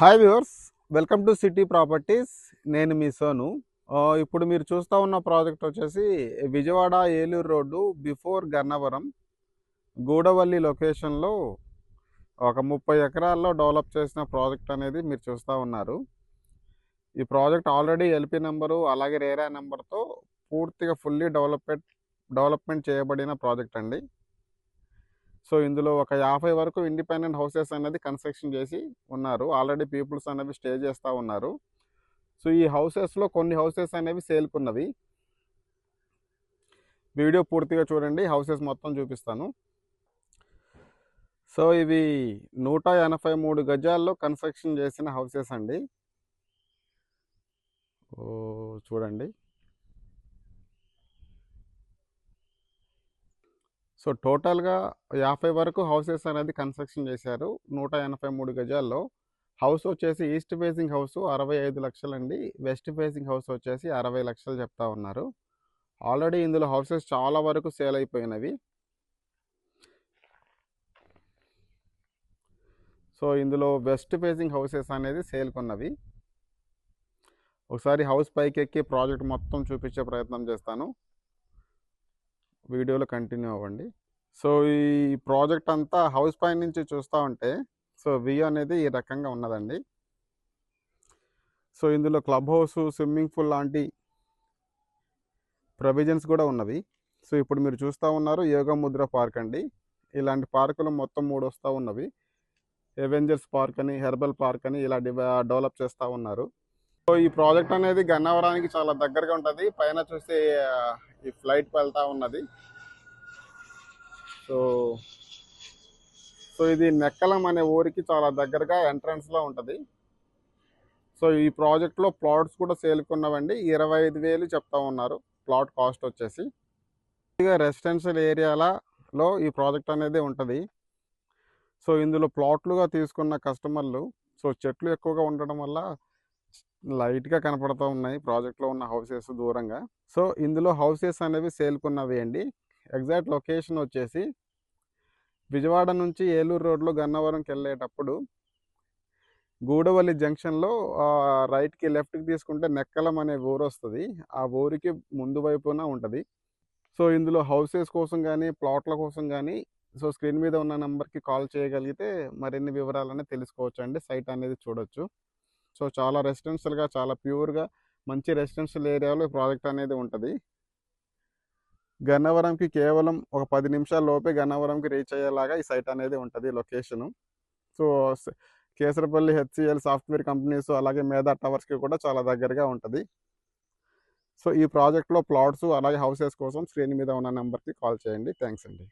Hi viewers welcome to city properties. నేను మీ సోను. ఇప్పుడు మీరు చూస్తూ ఉన్న ప్రాజెక్ట్ వచ్చేసి విజయవాడ ఏలూరు రోడ్డు బిఫోర్ గన్నవరం గూడవల్లి లొకేషన్లో ఒక ముప్పై ఎకరాల్లో డెవలప్ చేసిన ప్రాజెక్ట్ అనేది మీరు చూస్తూ ఉన్నారు. ఈ ప్రాజెక్ట్ ఆల్రెడీ ఎల్పి నెంబరు అలాగే రేరా నెంబర్తో పూర్తిగా ఫుల్లీ డెవలప్మెంట్ డెవలప్మెంట్ చేయబడిన ప్రాజెక్ట్ అండి. సో ఇందులో ఒక యాభై వరకు ఇండిపెండెంట్ హౌసెస్ అనేది కన్స్ట్రక్షన్ చేసి ఉన్నారు. ఆల్రెడీ పీపుల్స్ అనేవి స్టే చేస్తూ ఉన్నారు. సో ఈ హౌసెస్లో కొన్ని హౌసెస్ అనేవి సేల్కున్నవి. వీడియో పూర్తిగా చూడండి. హౌసెస్ మొత్తం చూపిస్తాను. సో ఇవి నూట ఎనభై మూడు గజాల్లో కన్స్ట్రక్షన్ చేసిన హౌసెస్ అండి. ఓ చూడండి. సో టోటల్గా యాభై వరకు హౌసెస్ అనేది కన్స్ట్రక్షన్ చేశారు. నూట ఎనభై మూడు గజాల్లో. హౌస్ వచ్చేసి ఈస్ట్ ఫేసింగ్ హౌస్ అరవై ఐదు లక్షలండి. వెస్ట్ ఫేసింగ్ హౌస్ వచ్చేసి అరవై లక్షలు చెప్తా ఉన్నారు. ఆల్రెడీ ఇందులో హౌసెస్ చాలా వరకు సేల్ అయిపోయినవి. సో ఇందులో వెస్ట్ ఫేసింగ్ హౌసెస్ అనేది సేల్ కొన్నవి. ఒకసారి హౌస్ పైకి ఎక్కి ప్రాజెక్ట్ మొత్తం చూపించే ప్రయత్నం చేస్తాను. వీడియోలో కంటిన్యూ అవ్వండి. సో ఈ ప్రాజెక్ట్ అంతా హౌస్ పై నుంచి చూస్తూ ఉంటే సో వ్యూ అనేది ఈ రకంగా ఉన్నదండి. సో ఇందులో క్లబ్ హౌస్ స్విమ్మింగ్ పూల్ లాంటి ప్రొవిజన్స్ కూడా ఉన్నవి. సో ఇప్పుడు మీరు చూస్తూ ఉన్నారు యోగ ముద్ర పార్క్ అండి. ఇలాంటి పార్కులు మొత్తం మూడు వస్తూ ఉన్నవి. ఎవెంజర్స్ పార్క్ అని హెర్బల్ పార్క్ అని ఇలా డెవలప్ చేస్తూ ఉన్నారు. సో ఈ ప్రాజెక్ట్ అనేది గన్నవరానికి చాలా దగ్గరగా ఉంటుంది. పైన చూస్తే ఈ ఫ్లైట్ వెళ్తా ఉన్నది. సో సో ఇది నెక్కలం అనే ఊరికి చాలా దగ్గరగా ఎంట్రన్స్లో ఉంటుంది. సో ఈ ప్రాజెక్ట్లో ప్లాట్స్ కూడా సేల్కున్నవండి. ఇరవై ఐదు వేలు చెప్తా ఉన్నారు. ప్లాట్ కాస్ట్ వచ్చేసి. ఇక రెసిడెన్షియల్ ఏరియాలలో ఈ ప్రాజెక్ట్ అనేది ఉంటుంది. సో ఇందులో ప్లాట్లుగా తీసుకున్న కస్టమర్లు సో చెట్లు ఎక్కువగా ఉండడం వల్ల లైట్గా కనపడుతూ ఉన్నాయి. ప్రాజెక్ట్లో ఉన్న హౌసెస్ దూరంగా. సో ఇందులో హౌసెస్ అనేవి సేల్కున్నవి అండి. ఎగ్జాక్ట్ లొకేషన్ వచ్చేసి విజయవాడ నుంచి ఏలూరు రోడ్లో గన్నవరంకి వెళ్ళేటప్పుడు గూడవల్లి జంక్షన్లో రైట్కి లెఫ్ట్కి తీసుకుంటే నెక్కలం అనే ఊరు వస్తుంది ఆ ఊరికి ముందు వైపున ఉంటుంది. సో ఇందులో హౌసెస్ కోసం కానీ ప్లాట్ల కోసం కానీ సో స్క్రీన్ మీద ఉన్న నెంబర్కి కాల్ చేయగలిగితే మరిన్ని వివరాలనే తెలుసుకోవచ్చు అండి సైట్ అనేది చూడొచ్చు. సో చాలా రెసిడెన్షియల్గా చాలా ప్యూర్గా మంచి రెసిడెన్షియల్ ఏరియాలో ఈ ప్రాజెక్ట్ అనేది ఉంటుంది. గన్నవరంకి కేవలం ఒక పది నిమిషాల లోపే గన్నవరంకి రీచ్ అయ్యేలాగా ఈ సైట్ అనేది ఉంటుంది location. So Kesarapalli HCL software companies అలాగే మేధా టవర్స్కి కూడా చాలా దగ్గరగా ఉంటుంది. సో ఈ ప్రాజెక్ట్లో ప్లాట్స్ అలాగే హౌసెస్ కోసం స్క్రీన్ మీద ఉన్న నెంబర్కి కాల్ చేయండి. థ్యాంక్స్ అండి.